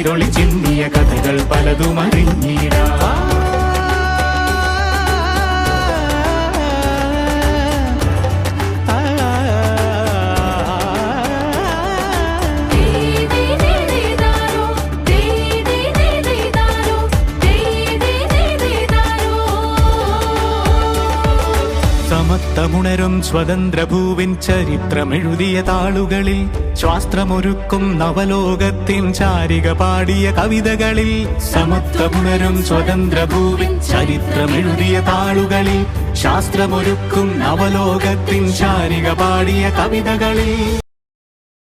കതിരൊളി ചിന്നിയ കഥകൾ പലതും സമത്വമുണരും സ്വതന്ത്ര ഭൂവിൻ ചരിത്രമെഴുതിയ താളുകളിൽ ശാസ്ത്രമൊരുക്കും നവലോകത്തിൻ ചാരിക പാടിയ കവിതകളിൽ സമത്വമുണരും സ്വതന്ത്ര ഭൂവിൻ ചരിത്രമെഴുതിയ താളുകളിൽ ശാസ്ത്രമൊരുക്കും നവലോകത്തിൻ ചാരിക പാടിയ കവിതകളിൽ.